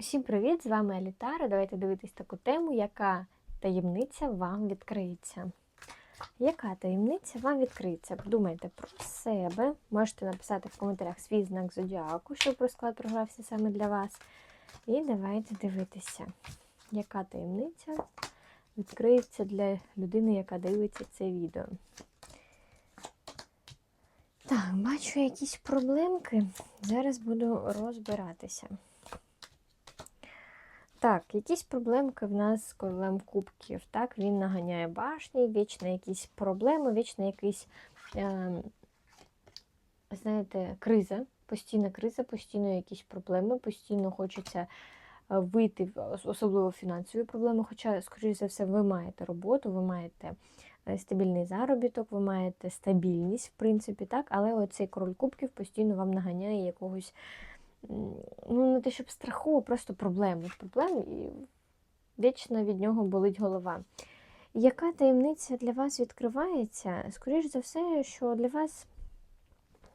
Усім привіт! З вами Алітара. Давайте дивитись таку тему, яка таємниця вам відкриється. Яка таємниця вам відкриється? Подумайте про себе. Можете написати в коментарях свій знак зодіаку, щоб розклад програвся саме для вас. І давайте дивитися, яка таємниця відкриється для людини, яка дивиться це відео. Так, бачу якісь проблемки. Зараз буду розбиратися. Так, якісь проблемки в нас з королем кубків. Так, він наганяє башні, вічно якісь проблеми, вічно якийсь, е, знаєте, криза, постійна криза, постійно якісь проблеми, постійно хочеться е, вийти, особливо фінансові проблеми. Хоча, скоріш за все, ви маєте роботу, ви маєте е, стабільний заробіток, ви маєте стабільність, в принципі, так, але оцей король кубків постійно вам наганяє якогось ну, не те, щоб страху, а просто проблеми. Проблеми і вічно від нього болить голова. Яка таємниця для вас відкривається? Скоріш за все, що для вас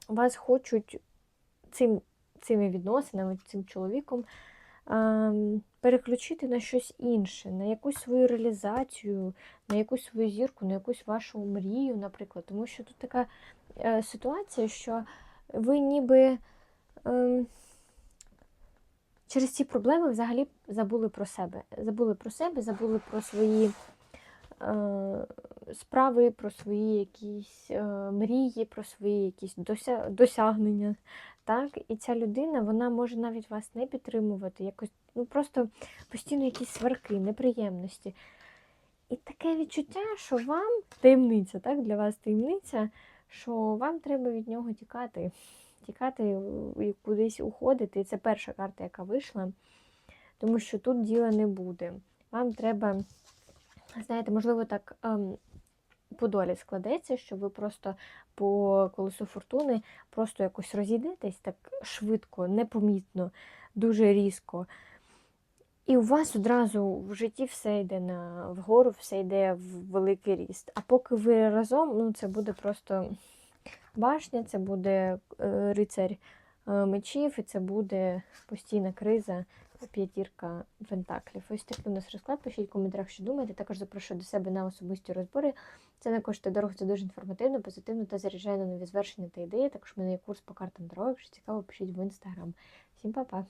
вас хочуть цим, цими відносинами, цим чоловіком ем, переключити на щось інше, на якусь свою реалізацію, на якусь свою зірку, на якусь вашу мрію, наприклад. Тому що тут така е, ситуація, що ви ніби. Через ці проблеми взагалі забули про себе. Забули про себе, забули про свої е, справи, про свої якісь е, мрії, про свої якісь дося, досягнення. Так? І ця людина вона може навіть вас не підтримувати, якось, ну просто постійно якісь сварки, неприємності. І таке відчуття, що вам таємниця, так, для вас таємниця, що вам треба від нього тікати тікати і кудись уходити. І це перша карта, яка вийшла, тому що тут діла не буде. Вам треба, знаєте, можливо, так ем, по долі складеться, що ви просто по колесу фортуни просто якось розійдетесь так швидко, непомітно, дуже різко. І у вас одразу в житті все йде на вгору, все йде в великий ріст. А поки ви разом, ну це буде просто башня, це буде е, рицарь е, мечів, і це буде постійна криза, п'ятірка пентаклів. Ось такий у нас розклад. Пишіть в коментарях, що думаєте. Також запрошую до себе на особисті розбори. Це не коштує дорого, це дуже інформативно, позитивно та заряджає на нові звершення та ідеї. Також в мене є курс по картам дорог. Якщо цікаво, пишіть в інстаграм. Всім па-па!